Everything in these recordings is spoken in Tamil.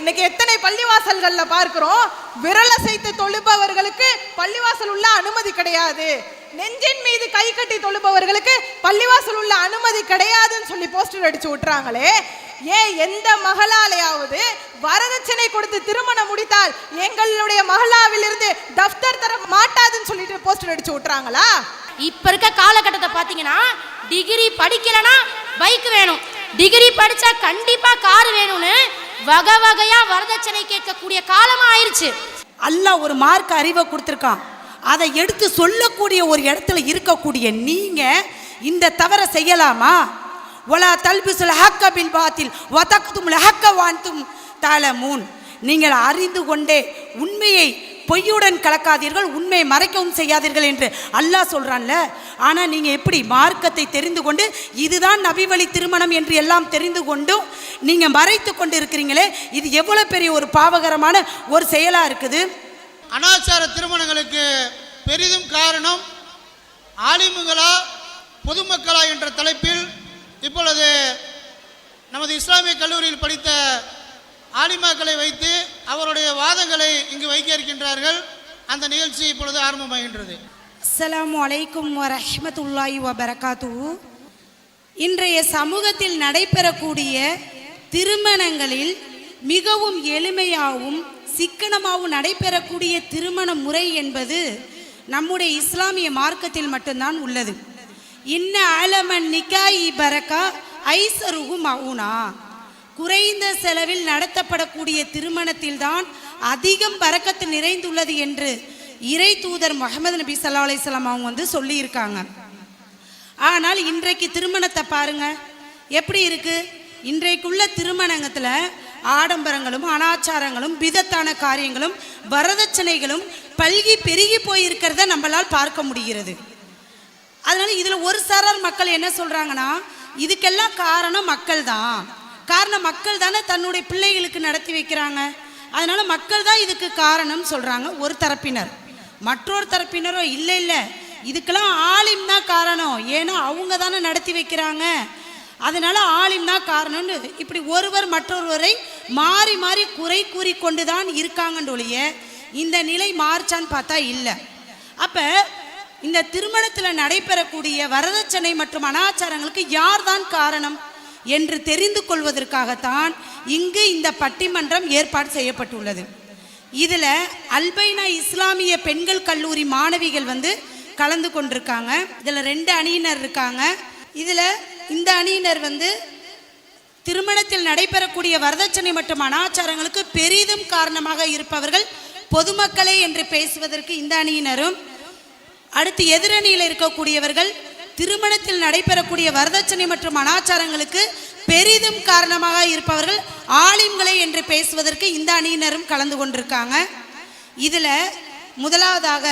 இன்னைக்கு எத்தனை பள்ளிவாசல்கள்ல பார்க்கிறோம்? விரலசைத்து தொழுபவர்களுக்கு பள்ளிவாசல் உள்ள அனுமதி கிடையாது. நெஞ்சின் மீது கை கட்டி தொழுபவர்களுக்கு பள்ளிவாசல் உள்ள அனுமதி கிடையாதுன்னு சொல்லி போஸ்டர் அடிச்சு விட்டுறாங்களே. ஏன் எந்த மகளாலையாவது வரதட்சணை கொடுத்து திருமணம் முடித்தால் எங்களுடைய மகளாவிலிருந்து தஃப்தர் தர மாட்டாதுன்னு சொல்லிட்டு போஸ்டர் அடிச்சு விட்டுறாங்களா? இப்ப இருக்க காலகட்டத்தை பாத்தீங்கன்னா டிகிரி படிக்கலனா பைக் வேணும். டிகிரி படிச்சா கண்டிப்பா கார் வேணும்னு வகை வகையா வரதட்சணை கேட்கக்கூடிய காலமா ஆயிருச்சு. அல்லாஹ் ஒரு மார்க் அறிவை கொடுத்துருக்கான். அதை எடுத்து சொல்லக்கூடிய ஒரு இடத்துல இருக்கக்கூடிய நீங்க இந்த தவறை செய்யலாமா? ஒலா தல்பிசுல் ஹக்க பில் பாத்தில் வதக்தும் ஹக்க வான்தும் தலமூன். நீங்கள் அறிந்து கொண்டே உண்மையை பொய்யுடன் கலக்காதீர்கள் உண்மையை மறைக்கவும் செய்யாதீர்கள் என்று அல்லாஹ் சொல்கிறான்ல ஆனால் நீங்கள் எப்படி மார்க்கத்தை தெரிந்து கொண்டு இதுதான் நபிவழி திருமணம் என்று எல்லாம் தெரிந்து கொண்டும் நீங்கள் மறைத்து கொண்டு இருக்கிறீங்களே இது எவ்வளோ பெரிய ஒரு பாவகரமான ஒரு செயலாக இருக்குது. அனாச்சார திருமணங்களுக்கு பெரிதும் காரணம் ஆலிமுகளா பொதுமக்களா என்ற தலைப்பில் இப்பொழுது நமது இஸ்லாமிய கல்லூரியில் படித்த ஆலிமாக்களை வைத்து அவருடைய வாதங்களை இங்கு வைக்க இருக்கின்றார்கள் அந்த நிகழ்ச்சி இப்பொழுது ஆரம்பமாகின்றது. அஸ்லாம் அலைக்கும் வரஹ்மத்துல்லாஹி வபரகாத்து இன்றைய சமூகத்தில் நடைபெறக்கூடிய திருமணங்களில் மிகவும் எளிமையாகவும் சிக்கனமாகவும் நடைபெறக்கூடிய திருமண முறை என்பது நம்முடைய இஸ்லாமிய மார்க்கத்தில் மட்டும்தான் உள்ளது. இன்ன ஆலமன் நிக்காயி பரக்கா ஐசருகும் அவுனா குறைந்த செலவில் நடத்தப்படக்கூடிய திருமணத்தில்தான் அதிகம் பறக்கத்து நிறைந்துள்ளது என்று இறை தூதர் முகமது நபி சல்லா அலிஸ்லாம் அவங்க வந்து சொல்லியிருக்காங்க. ஆனால் இன்றைக்கு திருமணத்தை பாருங்க எப்படி இருக்கு? இன்றைக்குள்ள திருமணத்தில் ஆடம்பரங்களும் அனாச்சாரங்களும் விதத்தான காரியங்களும் வரதட்சணைகளும் பல்கி பெருகி போயிருக்கிறத நம்மளால் பார்க்க முடிகிறது. அதனால இதில் ஒரு சாரார் மக்கள் என்ன சொல்கிறாங்கன்னா இதுக்கெல்லாம் காரணம் மக்கள் தான் காரணம் மக்கள் தானே தன்னுடைய பிள்ளைகளுக்கு நடத்தி வைக்கிறாங்க. அதனால மக்கள் தான் இதுக்கு காரணம் சொல்கிறாங்க ஒரு தரப்பினர். மற்றொரு தரப்பினரோ இல்லை இல்லை. இதுக்கெல்லாம் ஆலிம் தான் காரணம். ஏன்னா அவங்க தானே நடத்தி வைக்கிறாங்க. அதனால ஆலிம் தான் காரணம்னு இப்படி ஒருவர் மற்றொருவரை மாறி மாறி குறை கூறி கொண்டு தான் இருக்காங்கன்னு ஒழிய இந்த நிலை மாறுச்சான்னு பார்த்தா இல்லை. அப்போ இந்த திருமணத்தில் நடைபெறக்கூடிய வரதட்சணை மற்றும் அனாச்சாரங்களுக்கு யார் தான் காரணம்? என்று தெரிந்து கொள்வதற்காகத்தான் இங்கு இந்த பட்டிமன்றம் ஏற்பாடு செய்யப்பட்டுள்ளது. இதில் அல்பைனா இஸ்லாமிய பெண்கள் கல்லூரி மாணவிகள் வந்து கலந்து கொண்டிருக்காங்க. இதில் ரெண்டு அணியினர் இருக்காங்க. இதில் இந்த அணியினர் வந்து திருமணத்தில் நடைபெறக்கூடிய வரதட்சணை மற்றும் அனாச்சாரங்களுக்கு பெரிதும் காரணமாக இருப்பவர்கள் பொதுமக்களே என்று பேசுவதற்கு இந்த அணியினரும் அடுத்து எதிரணியில் இருக்கக்கூடியவர்கள் திருமணத்தில் நடைபெறக்கூடிய வரதட்சணை மற்றும் அனாச்சாரங்களுக்கு பெரிதும் காரணமாக இருப்பவர்கள் ஆலிம்களை என்று பேசுவதற்கு இந்த அணியினரும் கலந்து கொண்டிருக்காங்க. இதில் முதலாவதாக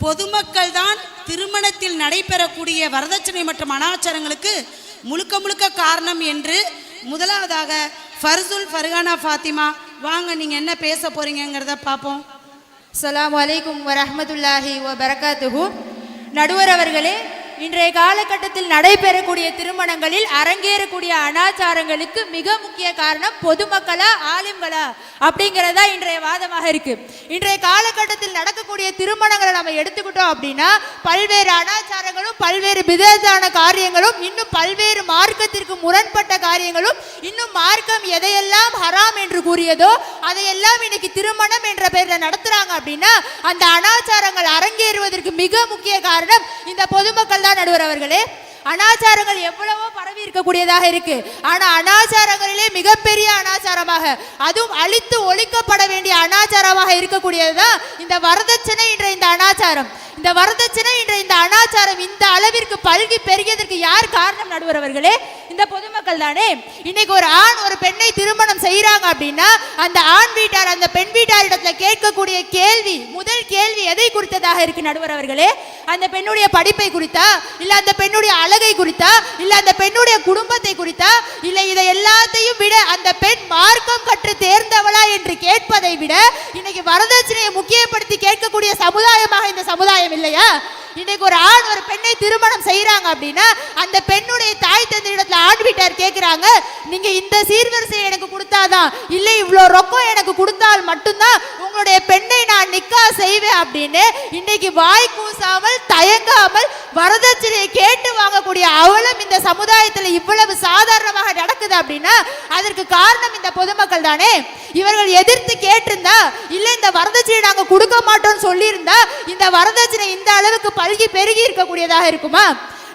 பொதுமக்கள் தான் திருமணத்தில் நடைபெறக்கூடிய வரதட்சணை மற்றும் அனாச்சாரங்களுக்கு முழுக்க முழுக்க காரணம் என்று முதலாவதாக ஃபர்சுல் ஃபர்கானா ஃபாத்திமா வாங்க நீங்கள் என்ன பேச போறீங்கங்கிறத பார்ப்போம். அஸ்ஸலாமு அலைக்கும் வரஹ்மத்துல்லாஹி வபரகாத்துஹு. நடுவர் அவர்களே இன்றைய காலகட்டத்தில் நடைபெறக்கூடிய திருமணங்களில் அரங்கேறக்கூடிய அனாச்சாரங்களுக்கு மிக முக்கிய காரணம் பொதுமக்களா ஆலிம்களா அப்படிங்கிறதா இன்றைய வாதமாக இருக்கு. இன்றைய காலகட்டத்தில் நடக்கக்கூடிய திருமணங்களை நம்ம எடுத்துக்கிட்டோம் அப்படின்னா பல்வேறு அனாச்சாரங்களும் பல்வேறு விதத்தான காரியங்களும் இன்னும் பல்வேறு மார்க்கத்திற்கு முரண்பட்ட காரியங்களும் இன்னும் மார்க்கம் எதையெல்லாம் ஹராம் என்று கூறியதோ அதையெல்லாம் இன்னைக்கு திருமணம் என்ற பெயரில் நடத்துறாங்க அப்படின்னா அந்த அனாச்சாரங்கள் அரங்கேறுவதற்கு மிக முக்கிய காரணம் இந்த பொதுமக்கள் தான் நடுவர் அவர்களே அனாச்சாரங்கள் எவ்வளவோ பரவி இருக்கக்கூடியதாக இருக்கு. ஆனா அனாச்சாரங்களிலே மிகப்பெரிய அனாச்சாரமாக அதுவும் அழித்து ஒழிக்கப்பட வேண்டிய அனாச்சாரமாக இருக்கக்கூடியதுதான் இந்த வரதட்சணை என்ற இந்த அனாச்சாரம். இந்த வரதட்சணை என்ற இந்த அனாச்சாரம் இந்த அளவிற்கு பல்கி பெருகியதற்கு யார் காரணம் நடுவர் அவர்களே? இந்த தானே இன்னைக்கு ஒரு ஆண் ஒரு பெண்ணை திருமணம் செய்யறாங்க அப்படின்னா அந்த ஆண் வீட்டார் அந்த பெண் வீட்டாரிடத்துல கேட்கக்கூடிய கேள்வி முதல் கேள்வி எதை குறித்ததாக இருக்கு நடுவர் அவர்களே? அந்த பெண்ணுடைய படிப்பை குறித்தா? இல்ல அந்த பெண்ணுடைய அழகை குறித்தா? இல்ல அந்த பெண்ணுடைய குடும்பத்தை குறித்தா? இல்ல இதை எல்லாத்தையும் விட அந்த பெண் மார்க்கம் கற்று தேர்ந்தவளா என்று கேட்பதை விட இன்னைக்கு வரதட்சணையை முக்கியப்படுத்தி கேட்கக்கூடிய சமுதாயமாக இந்த சமுதாயம் இல்லையா? இன்னைக்கு ஒரு ஆண் ஒரு பெண்ணை திருமணம் செய்யறாங்க அப்படின்னா அந்த பெண்ணுடைய தாய் தந்தையிடத்துல ஆண் வீட்டார் கேக்குறாங்க நீங்க இந்த சீர்வரிசை எனக்கு கொடுத்தாதான் இல்லை இவ்வளோ ரொக்கம் எனக்கு கொடுத்தால் மட்டும்தான் உங்களுடைய பெண்ணை நான் நிக்கா செய்வேன் அப்படின்னு இன்னைக்கு வாய் கூசாமல் தயங்காமல் வரதட்சணையை கேட்டு வாங்கக்கூடிய அவலம் இந்த சமுதாயத்தில் இவ்வளவு சாதாரணமாக நடக்குது அப்படின்னா அதற்கு காரணம் இந்த பொதுமக்கள் தானே? இவர்கள் எதிர்த்து கேட்டிருந்தா இல்லை இந்த வரதட்சணை நாங்கள் கொடுக்க மாட்டோம்னு சொல்லியிருந்தா இந்த வரதட்சணை இந்த அளவுக்கு பல்கி பெருகி இருக்கக்கூடியதாக இருக்குமா?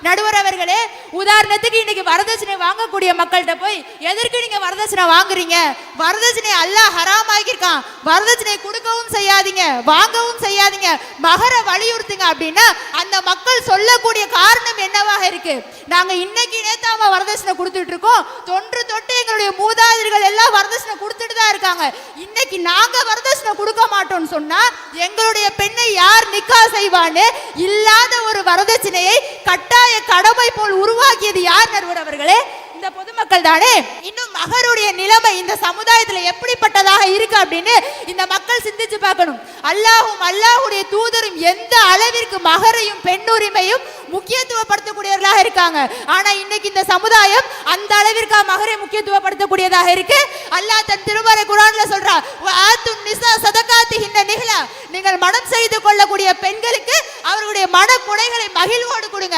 நடுவர் அவர்களே உதாரணத்துக்கு இன்னைக்கு வரதட்சணை வாங்கக்கூடிய மக்கள்கிட்ட போய் எதற்கு நீங்க வரதட்சணை வாங்குறீங்க? வரதட்சணை அல்லாஹ் ஹராம் ஆகியிருக்கான் வரதட்சணை கொடுக்கவும் செய்யாதீங்க வாங்கவும் செய்யாதீங்க. மகர வலியுறுத்துங்க. அப்படின்னா அந்த மக்கள் சொல்லக்கூடிய காரணம் என்னவாக இருக்கு? நாங்க இன்னைக்கு நேத்தாம வரதட்சணை கொடுத்துட்டு இருக்கோம். தொன்று தொட்டு எங்களுடைய மூதாதிரிகள் எல்லாம் வரதட்சணை கொடுத்துட்டு தான் இருக்காங்க. இன்னைக்கு நாங்க வரதட்சணை கொடுக்க மாட்டோம்னு சொன்னா எங்களுடைய பெண்ணை யார் நிக்கா செய்வான்னு இல்லாத ஒரு வரதட்சணையை கட்டாய கடமை போல் உருவா உருவாக்கியது யார் நடுவர் அவர்களே? இந்த பொதுமக்கள் தானே? இன்னும் மகருடைய நிலைமை இந்த சமுதாயத்துல எப்படிப்பட்டதாக இருக்கு அப்படின்னு இந்த மக்கள் சிந்திச்சு பார்க்கணும். அல்லாஹும் அல்லாஹுடைய தூதரும் எந்த அளவிற்கு மகரையும் பெண்ணுரிமையும் முக்கியத்துவப்படுத்தக்கூடியவர்களாக இருக்காங்க? ஆனா இன்னைக்கு இந்த சமுதாயம் அந்த அளவிற்கு மகரை முக்கியத்துவப்படுத்தக்கூடியதாக இருக்கு. அல்லாஹ் தன் திருமறை குரான்ல சொல்றா "வஆத்துன் நிசா சதகாத்திஹின்ன நிஹ்லா." நீங்கள் மனம் செய்து கொள்ளக்கூடிய பெண்களுக்கு அவர்களுடைய மன குறைகளை மகிழ்வோடு கொடுங்க.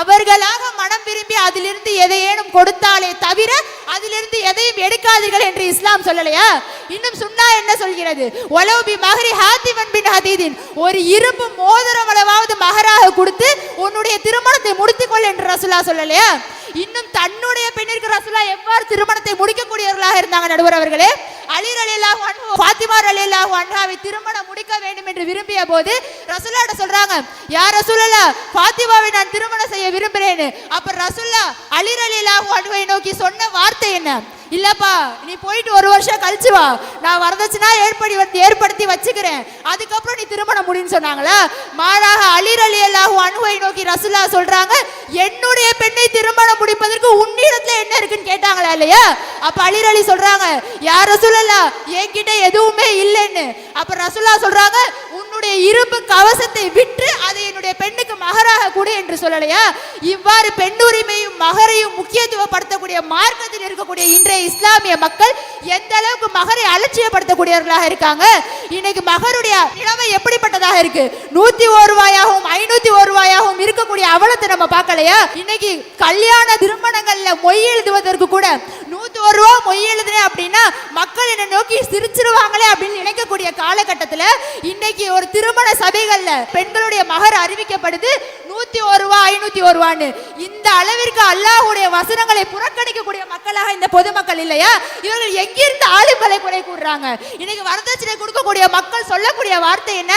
அவர்களாக மனம் விரும்பி அதிலிருந்து எதையேனும் கொடுத்தாலே தவிர அதிலிருந்து எதையும் எடுக்காதீர்கள் என்று இஸ்லாம் சொல்லலையா? இன்னும் சுன்னா என்ன சொல்கிறது? ஒலவுபி மகரி ஹாத்திமன் பின் ஹதீதின். ஒரு இரும்பு மோதிரம் அளவாவது மகராக கொடுத்து உன்னுடைய திருமணத்தை முடித்துக்கொள் என்று ரசுல்லா சொல்லலையா? இன்னும் தன்னுடைய பெண்ணிற்கு ரசுல்லா எவ்வாறு திருமணத்தை முடிக்கக்கூடியவர்களாக இருந்தாங்க நடுவர் அவர்களே? அலி அலிலாஹு அன்ஹு ஃபாத்திமா அன்ஹாவை திருமணம் முடிக்க வேண்டும் என்று விரும்பிய போது ரசுல்லாட்ட சொல்றாங்க யார் ரசூலல்லா ஃபாத்திமாவை நான் திருமணம் செய்ய விரும்புறேன்னு. அப்ப ரசுல்லா அலி அலிலாஹு நோக்கி சொன்ன வார்த்தை என்ன? இல்லப்பா நீ போயிட்டு ஒரு வருஷம் கழிச்சு வா. நான் வரதட்சணா ஏற்படி ஏற்படுத்தி வச்சுக்கிறேன். அதுக்கப்புறம் நீ திருமணம் முடின்னு சொன்னாங்களா? மாறாக அலிர் அலி அல்லாஹு அனுவை நோக்கி ரசுல்லா சொல்றாங்க என்னுடைய பெண்ணை திருமணம் முடிப்பதற்கு உன்னிடத்துல என்ன இருக்குன்னு கேட்டாங்களா இல்லையா? அப்ப அலிர் அலி சொல்றாங்க யார் ரசூலல்லா என்கிட்ட எதுவுமே இல்லைன்னு. அப்ப ரசுல்லா சொல்றாங்க உன்னுடைய இரும்பு கவசத்தை விற்று என்னுடைய பெண்ணுக்கு மகராக கூடு என்று சொல்லலையா? இவ்வாறு பெண்ணுரிமையும் மகரையும் முக்கியத்துவப்படுத்தக்கூடிய மார்க்கத்தில் இருக்கக்கூடிய இன்றைய இஸ்லாமிய மக்கள் எந்த அளவுக்கு மகரை அலட்சியப்படுத்தக்கூடியவர்களாக இருக்காங்க? இன்னைக்கு மகருடைய நிலைமை எப்படிப்பட்டதாக இருக்கு? நூத்தி ஒரு ரூபாயாகவும் ஐநூத்தி ஒரு ரூபாயாகவும் இருக்கக்கூடிய அவலத்தை நம்ம பார்க்கலையா? இன்னைக்கு கல்யாண திருமணங்கள்ல மொய் எழுதுவதற்கு கூட நூத்தி ஒரு ரூபா மொய் எழுதுனேன் அப்படின்னா மக்கள் என்ன நோக்கி சிரிச்சிருவாங்களே அப்படின்னு இருக்கக்கூடிய காலகட்டத்துல இன்னைக்கு ஒரு திருமண சபைகள்ல பெண்களுடைய மகர் அறிவிக்கப்படுது. நூத்தி ஒரு ரூபா ஐநூத்தி ஒரு ரூபான்னு. இந்த அளவிற்கு அல்லாஹுடைய வசனங்களை புறக்கணிக்கக்கூடிய மக்களாக இந்த பொதுமக்கள் இல்லையா? இவர்கள் எங்கிருந்து ஆளுங்களை குறை கூடுறாங்க இன்னைக்கு வரதட்சணை கொடுக்கக்கூடிய மக்கள் சொல்லக்கூடிய வார்த்தை என்ன?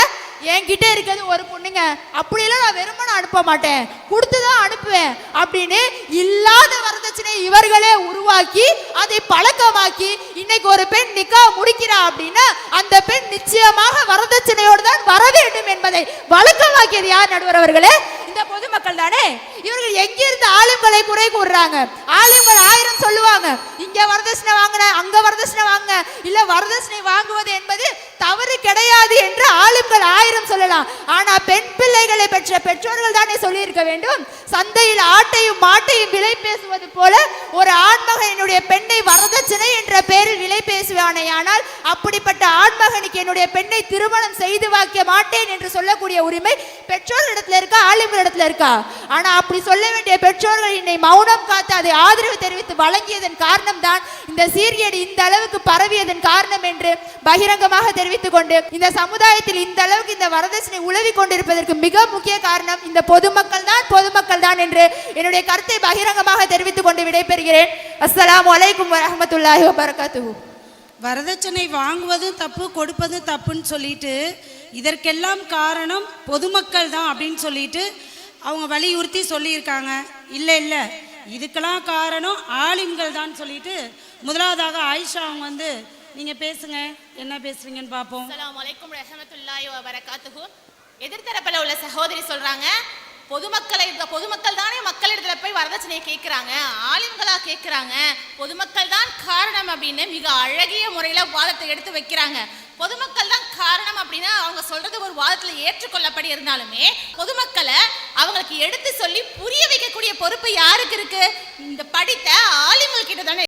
என்கிட்ட இருக்கிறது ஒரு பொண்ணுங்க. அப்படியெல்லாம் நான் வெறுமனை அனுப்ப மாட்டேன். கொடுத்து தான் அனுப்புவேன் அப்படின்னு இல்லாத வரதட்சணை இவர்களே உருவாக்கி அதை பழக்கமாக்கி இன்னைக்கு ஒரு பெண் நிக்கா முடிக்கிறா அப்படின்னா அந்த பெண் நிச்சயமாக வரதட்சணையோடு தான் வர வேண்டும் என்பதை வழக்கமாக்கியது யார் நடுவர் அவர்களே? இந்த பொதுமக்கள் தானே? இவர்கள் எங்கிருந்து ஆளுங்களை குறை கூறுறாங்க? ஆளுங்கள் ஆயிரம் சொல்லுவாங்க. இங்க வரதட்சணை வாங்கின அங்க வரதட்சணை வாங்க இல்ல வரதட்சணை வாங்குவது என்பது தவறு கிடையாது என்று ஆளுங்கள் ஆயிரம் சொல்லலாம். ஆனா பெண் பிள்ளைகளை பெற்ற பெற்றோர்கள் தானே சொல்லியிருக்க வேண்டும். சந்தையில் ஆட்டையும் மாட்டையும் விலை பேசுவது போல ஒரு ஆண்மகன் என்னுடைய பெண்ணை வரதட்சணை என்ற பெயரில் விலை பேசுவானே. ஆனால் அப்படிப்பட்ட ஆண்மகனுக்கு என்னுடைய பெண்ணை திருமணம் செய்து வாக்க மாட்டேன் என்று சொல்லக்கூடிய உரிமை பெற்றோர்களிடத்துல இருக்கா ஆளுங்களிடத்துல இருக்கா? ஆனா அப்படி சொல்ல வேண்டிய பெற்றோர்கள் என்னை மௌனம் காத்து அதை ஆதரவு தெரிவித்து வழங்கியதன் காரணம் தான் இந்த சீர்கேடு இந்த அளவுக்கு பரவியதன் காரணம் என்று பகிரங்கமாக தெரிவித்துக் கொண்டு இந்த சமுதாயத்தில் இந்த அளவுக்கு இந்த வரதட்சணை உழவி கொண்டிருப்பதற்கு மிக முக்கிய காரணம் இந்த பொதுமக்கள் தான் பொதுமக்கள் தான் என்று என்னுடைய கருத்தை பகிரங்கமாக தெரிவித்துக் கொண்டு விடைபெறுகிறேன். அஸ்லாம் வலைக்கும் வரமத்துல்லாஹி வபரகாத்துஹு. வரதட்சணை வாங்குவதும் தப்பு கொடுப்பதும் தப்புன்னு சொல்லிட்டு இதற்கெல்லாம் காரணம் பொதுமக்கள் தான் அப்படின்னு சொல்லிட்டு அவங்க வலியுறுத்தி சொல்லியிருக்காங்க. இல்லை இல்லை. இதுக்கெல்லாம் காரணம் ஆலிம்கள் தான் சொல்லிட்டு முதலாவதாக ஆயிஷா அவங்க வந்து நீங்கள் பேசுங்க. என்ன பேசுறீங்கன்னு பார்ப்போம். அஸ்ஸலாமு அலைக்கும் ரஹமத்துல்லாஹி எதிர்த்தரப்பில் உள்ள சகோதரி சொல்றாங்க பொதுமக்களை பொதுமக்கள் தானே மக்களிடத்துல போய் வரதட்சணையை கேட்குறாங்க ஆளுங்களா கேட்குறாங்க பொதுமக்கள் தான் காரணம் அப்படின்னு மிக அழகிய முறையில் வாதத்தை எடுத்து வைக்கிறாங்க. பொதுமக்கள் தான் காரணம் அப்படின்னா அவங்க சொல்றது ஒரு வாதத்தில் ஏற்றுக்கொள்ளப்படி இருந்தாலுமே பொதுமக்களை அவங்களுக்கு எடுத்து சொல்லி புரிய வைக்கக்கூடிய பொறுப்பு யாருக்கு இருக்கு? இந்த படித்த ஆலிமுல் கிட்ட தானே